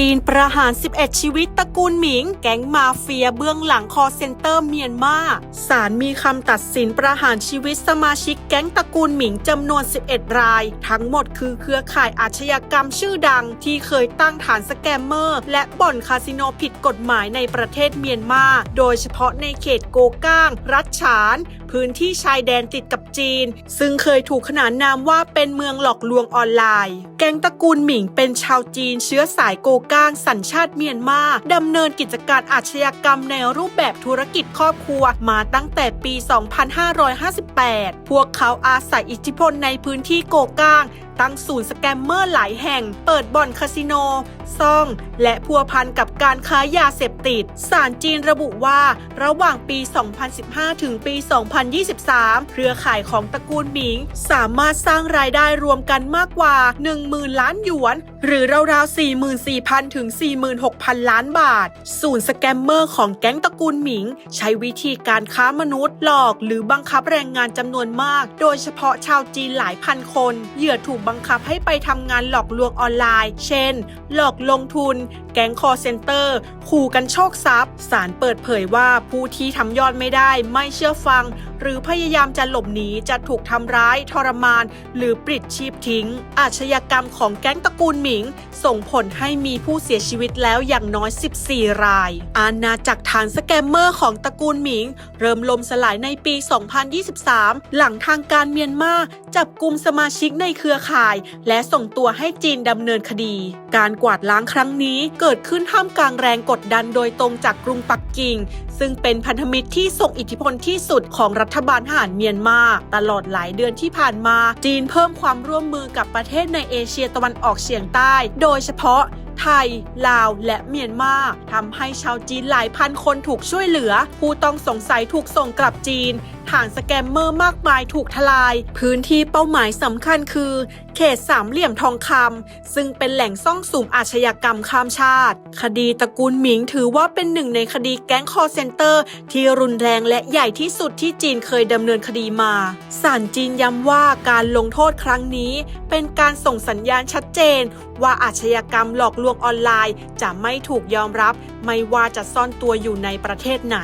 จีนประหาร 11 ชีวิตตระกูลหมิง แก๊งมาเฟียเบื้องหลังคอเซ็นเตอร์เมียนมาศาลมีคำตัดสินประหารชีวิตสมาชิกแก๊งตระกูลหมิงจำนวน 11 ราย ทั้งหมดคือเครือข่ายอาชญากรรมชื่อดัง ที่เคยตั้งฐานสแกมเมอร์ และบ่อนคาสิโนผิดกฎหมายในประเทศเมียนมา โดยเฉพาะในเขตโกก้าง รัฐฉาน พื้นที่ชายแดนติดกับจีน ซึ่งเคยถูกขนานนามว่าเป็นเมืองหลอกลวงออนไลน์ แก๊งตระกูลหมิงเป็นชาวจีนเชื้อสายโกก้างสัญชาติเมียนมาดำเนินกิจการอาชญากรรมในรูปแบบธุรกิจครอบครัวมาตั้งแต่ปี 2558 พวกเขาอาศัยอิทธิพลในพื้นที่โกก้าง ตั้งศูนย์สแกมเมอร์หลายแห่ง เปิดบ่อนคาสิโน ซ่อง และพัวพันกับการค้ายาเสพติด ศาลจีนระบุว่า ระหว่างปี 2015 ถึงปี 2023 เครือข่ายของตระกูลหมิง สามารถสร้างรายได้รวมกันมากกว่า 10,000 ล้านหยวน หรือราวๆ 44,000 ถึง 46,000 ล้านบาท ศูนย์สแกมเมอร์ของแก๊งตระกูลหมิง ใช้วิธีการค้ามนุษย์หลอก หรือบังคับแรงงานจำนวนมาก โดยเฉพาะชาวจีนหลายพันคน เหยื่อถูกบังคับให้ไปทำงานหลอกลวงออนไลน์ เช่น หลอกลงทุน แก๊งคอเซ็นเตอร์ ขู่กันโชคทรัพย์ สารเปิดเผยว่าผู้ที่ทำยอดไม่ได้ ไม่เชื่อฟัง หรือพยายามจะหลบหนีจะถูกทำร้าย ทรมาน หรือปลิดชีพทิ้ง อาชญากรรมของแก๊งตระกูลหมิง ส่งผลให้มีผู้เสียชีวิตแล้วอย่างน้อย 14 ราย อาณาจักรฐานสแกมเมอร์ของตระกูลหมิง เริ่มล่มสลายในปี 2023 หลังทางการเมียนมาจับกลุ่มสมาชิกในเครือข่ายและส่งตัวให้จีนดำเนินคดี การกวาดล้างครั้งนี้เกิดขึ้นท่ามกลางแรงกดดันโดยตรงจากกรุงปักกิ่ง ซึ่งเป็นพันธมิตรที่ส่งอิทธิพลที่สุดของรัฐบาลทหารเมียนมาตลอดหลายเดือนที่ผ่านมา จีนเพิ่มความร่วมมือกับประเทศในเอเชียตะวันออกเฉียงใต้ โดยเฉพาะไทย ลาว และเมียนมาทำให้ชาวจีนหลายพันคนถูกช่วยเหลือ ผู้ต้องสงสัยถูกส่งกลับจีน ฐานสแกมเมอร์มากมายถูกทลาย พื้นที่เป้าหมายสำคัญคือ เขตสามเหลี่ยมทองคำซึ่งเป็นแหล่งซ่องสุมอาชญากรรมข้ามชาติ คดีตระกูลหมิงถือว่าเป็นหนึ่งในคดีแก๊งคอเซนเตอร์ ที่รุนแรงและใหญ่ที่สุดที่จีนเคยดำเนินคดีมา ศาลจีนย้ำว่าการลงโทษครั้งนี้ เป็นการส่งสัญญาณชัดเจน ว่าอาชญากรรมหลอกลวงออนไลน์ จะไม่ถูกยอมรับ ไม่ว่าจะซ่อนตัวอยู่ในประเทศไหน